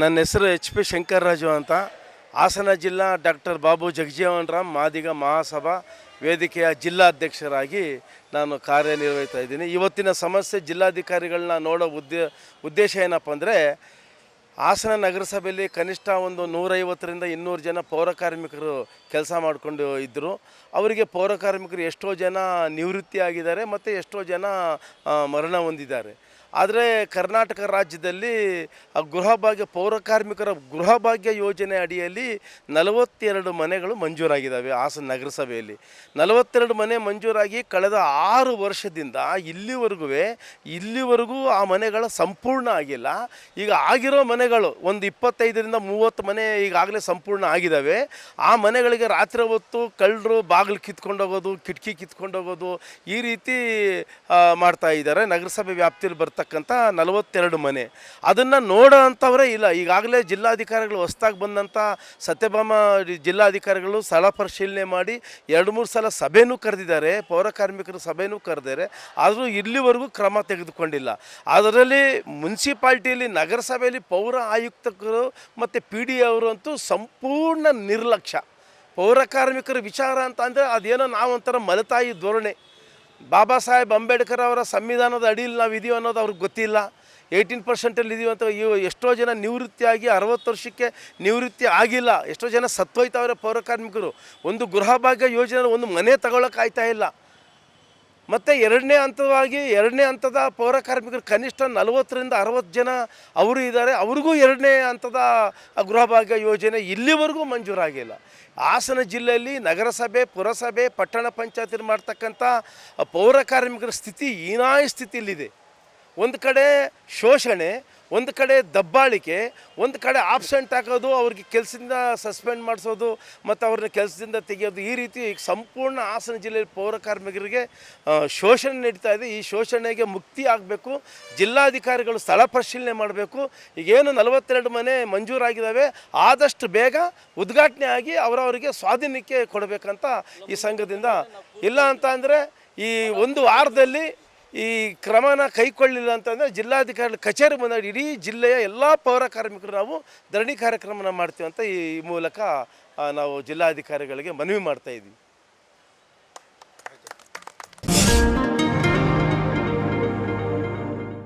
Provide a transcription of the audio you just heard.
ನನ್ನ ಹೆಸರು H P ಶಂಕರರಾಜು ಅಂತ. ಹಾಸನ ಜಿಲ್ಲಾ ಡಾಕ್ಟರ್ ಬಾಬು ಜಗಜೀವನ್ ರಾಮ್ ಮಾದಿಗ ಮಹಾಸಭಾ ವೇದಿಕೆಯ ಜಿಲ್ಲಾಧ್ಯಕ್ಷರಾಗಿ ನಾನು ಕಾರ್ಯನಿರ್ವಹಿಸ್ತಾ ಇದ್ದೀನಿ. ಇವತ್ತಿನ ಸಮಸ್ಯೆ ಜಿಲ್ಲಾಧಿಕಾರಿಗಳನ್ನ ನೋಡೋ ಉದ್ದೇ, ಉದ್ದೇಶ ಏನಪ್ಪ ಅಂದರೆ, ಹಾಸನ ನಗರಸಭೆಯಲ್ಲಿ ಕನಿಷ್ಠ ಒಂದು ನೂರೈವತ್ತರಿಂದ ಇನ್ನೂರು ಜನ ಪೌರ ಕಾರ್ಮಿಕರು ಕೆಲಸ ಮಾಡಿಕೊಂಡು ಇದ್ದರು ಅವರಿಗೆ ಪೌರ ಕಾರ್ಮಿಕರು ಎಷ್ಟೋ ಜನ ನಿವೃತ್ತಿ ಆಗಿದ್ದಾರೆ ಮತ್ತು ಎಷ್ಟೋ ಜನ ಮರಣ ಹೊಂದಿದ್ದಾರೆ. ಆದರೆ ಕರ್ನಾಟಕ ರಾಜ್ಯದಲ್ಲಿ ಆ ಗೃಹಭಾಗ್ಯ ಪೌರ ಕಾರ್ಮಿಕರ ಗೃಹಭಾಗ್ಯ ಯೋಜನೆ ಅಡಿಯಲ್ಲಿ ನಲವತ್ತೆರಡು ಮನೆಗಳು ಮಂಜೂರಾಗಿದ್ದಾವೆ ಹಾಸನ ನಗರಸಭೆಯಲ್ಲಿ. ನಲವತ್ತೆರಡು ಮನೆ ಮಂಜೂರಾಗಿ ಕಳೆದ ಆರು ವರ್ಷದಿಂದ ಇಲ್ಲಿವರೆಗೂ ಇಲ್ಲಿವರೆಗೂ ಆ ಮನೆಗಳ ಸಂಪೂರ್ಣ ಆಗಿಲ್ಲ. ಈಗ ಆಗಿರೋ ಮನೆಗಳು ಒಂದು ಇಪ್ಪತ್ತೈದರಿಂದ ಮೂವತ್ತು ಮನೆ ಈಗಾಗಲೇ ಸಂಪೂರ್ಣ ಆಗಿದ್ದಾವೆ. ಆ ಮನೆಗಳಿಗೆ ರಾತ್ರಿ ಹೊತ್ತು ಕಳ್ಳರು ಬಾಗಿಲು ಕಿತ್ಕೊಂಡು ಹೋಗೋದು, ಕಿಟಕಿ ಕಿತ್ಕೊಂಡು ಹೋಗೋದು ಈ ರೀತಿ ಮಾಡ್ತಾ ಇದ್ದಾರೆ. ನಗರಸಭೆ ವ್ಯಾಪ್ತಿಯಲ್ಲಿ ಬರ್ತಕ್ಕಂಥ ನಲವತ್ತೆರಡು ಮನೆ. ಅದನ್ನು ನೋಡೋ ಅಂಥವರೇ ಇಲ್ಲ. ಈಗಾಗಲೇ ಜಿಲ್ಲಾಧಿಕಾರಿಗಳು ಹೊಸ್ದಾಗಿ ಬಂದಂಥ ಸತ್ಯಭಾಮ ಜಿಲ್ಲಾಧಿಕಾರಿಗಳು ಸ್ಥಳ ಪರಿಶೀಲನೆ ಮಾಡಿ ಎರಡು, ಮೂರು ಸಲ ಸಭೆನೂ ಕರೆದಿದ್ದಾರೆ. ಪೌರ ಕಾರ್ಮಿಕರ ಸಭೆನೂ ಕರೆದಿದ್ದಾರೆ. ಆದರೂ ಇಲ್ಲಿವರೆಗೂ ಕ್ರಮ ತೆಗೆದುಕೊಂಡಿಲ್ಲ. ಅದರಲ್ಲಿ ಮುನ್ಸಿಪಾಲ್ಟಿಯಲ್ಲಿ ನಗರಸಭೆಯಲ್ಲಿ ಪೌರ ಆಯುಕ್ತರು ಮತ್ತು ಪಿ ಡಿ ಅವರು ಅಂತೂ ಸಂಪೂರ್ಣ ನಿರ್ಲಕ್ಷ್ಯ. ಪೌರ ಕಾರ್ಮಿಕರ ವಿಚಾರ ಅಂತ ಅಂದರೆ ಅದೇನೋ ಒಂಥರ ಮಲತಾಯಿ ಧೋರಣೆ. ಬಾಬಾ ಸಾಹೇಬ್ ಅಂಬೇಡ್ಕರ್ ಅವರ ಸಂವಿಧಾನದ ಅಡಿಯಲ್ಲಿ ನಾವು ಇದೀವಿ ಅನ್ನೋದು ಅವ್ರಿಗೆ ಗೊತ್ತಿಲ್ಲ. ಏಯ್ಟೀನ್ ಪರ್ಸೆಂಟಲ್ಲಿ ಇದೀವಿ ಅಂತ ಇವು ಎಷ್ಟೋ ಜನ ನಿವೃತ್ತಿಯಾಗಿ ಅರವತ್ತು ವರ್ಷಕ್ಕೆ ನಿವೃತ್ತಿ ಆಗಿಲ್ಲ. ಎಷ್ಟೋ ಜನ ಸತ್ತೋಯ್ತವ್ರೆ ಪೌರ ಕಾರ್ಮಿಕರು. ಒಂದು ಗೃಹಭಾಗ್ಯ ಯೋಜನೆ ಒಂದು ಮನೆ ತಗೊಳಕ್ಕೆ ಆಯ್ತಾ ಇಲ್ಲ. ಮತ್ತು ಎರಡನೇ ಹಂತವಾಗಿ ಎರಡನೇ ಹಂತದ ಪೌರ ಕಾರ್ಮಿಕರು ಕನಿಷ್ಠ ನಲವತ್ತರಿಂದ ಅರವತ್ತು ಜನ ಅವರು ಇದ್ದಾರೆ. ಅವ್ರಿಗೂ ಎರಡನೇ ಹಂತದ ಗೃಹಭಾಗ್ಯ ಯೋಜನೆ ಇಲ್ಲಿವರೆಗೂ ಮಂಜೂರಾಗಿಲ್ಲ. ಹಾಸನ ಜಿಲ್ಲೆಯಲ್ಲಿ ನಗರಸಭೆ, ಪುರಸಭೆ, ಪಟ್ಟಣ ಪಂಚಾಯತಿ ಮಾಡ್ತಕ್ಕಂಥ ಪೌರ ಕಾರ್ಮಿಕರ ಸ್ಥಿತಿ ಹೀನಾಯ ಸ್ಥಿತಿಯಲ್ಲಿದೆ. ಒಂದು ಕಡೆ ಶೋಷಣೆ ಒಂದು ಕಡೆ ದಬ್ಬಾಳಿಕೆ, ಒಂದು ಕಡೆ ಆಬ್ಸೆಂಟ್ ಹಾಕೋದು, ಅವ್ರಿಗೆ ಕೆಲಸದಿಂದ ಸಸ್ಪೆಂಡ್ ಮಾಡಿಸೋದು, ಮತ್ತು ಅವ್ರನ್ನ ಕೆಲಸದಿಂದ ತೆಗೆಯೋದು, ಈ ರೀತಿ ಸಂಪೂರ್ಣ ಹಾಸನ ಜಿಲ್ಲೆಯಲ್ಲಿ ಪೌರ ಕಾರ್ಮಿಕರಿಗೆ ಶೋಷಣೆ ನಡೀತಾ ಇದೆ. ಈ ಶೋಷಣೆಗೆ ಮುಕ್ತಿ ಆಗಬೇಕು. ಜಿಲ್ಲಾಧಿಕಾರಿಗಳು ಸ್ಥಳ ಪರಿಶೀಲನೆ ಮಾಡಬೇಕು. ಈಗೇನು ನಲವತ್ತೆರಡು ಮನೆ ಮಂಜೂರಾಗಿದ್ದಾವೆ. ಆದಷ್ಟು ಬೇಗ ಉದ್ಘಾಟನೆ ಆಗಿ ಅವರವರಿಗೆ ಸ್ವಾಧೀನಕ್ಕೆ ಕೊಡಬೇಕಂತ ಈ ಸಂಘದಿಂದ. ಇಲ್ಲ ಅಂತ ಅಂದರೆ ಈ ಒಂದು ವಾರದಲ್ಲಿ ಈ ಕ್ರಮನ ಕೈಗೊಳ್ಳಿಲ್ಲ ಅಂತಂದರೆ ಜಿಲ್ಲಾಧಿಕಾರಿ ಕಚೇರಿ ಬಂದಾಗ ಇಡೀ ಜಿಲ್ಲೆಯ ಎಲ್ಲ ಪೌರ ಕಾರ್ಮಿಕರು ನಾವು ಧರಣಿ ಕಾರ್ಯಕ್ರಮನ ಮಾಡ್ತೀವಿ ಅಂತ ಈ ಮೂಲಕ ನಾವು ಜಿಲ್ಲಾಧಿಕಾರಿಗಳಿಗೆ ಮನವಿ ಮಾಡ್ತಾ ಇದ್ದೀವಿ.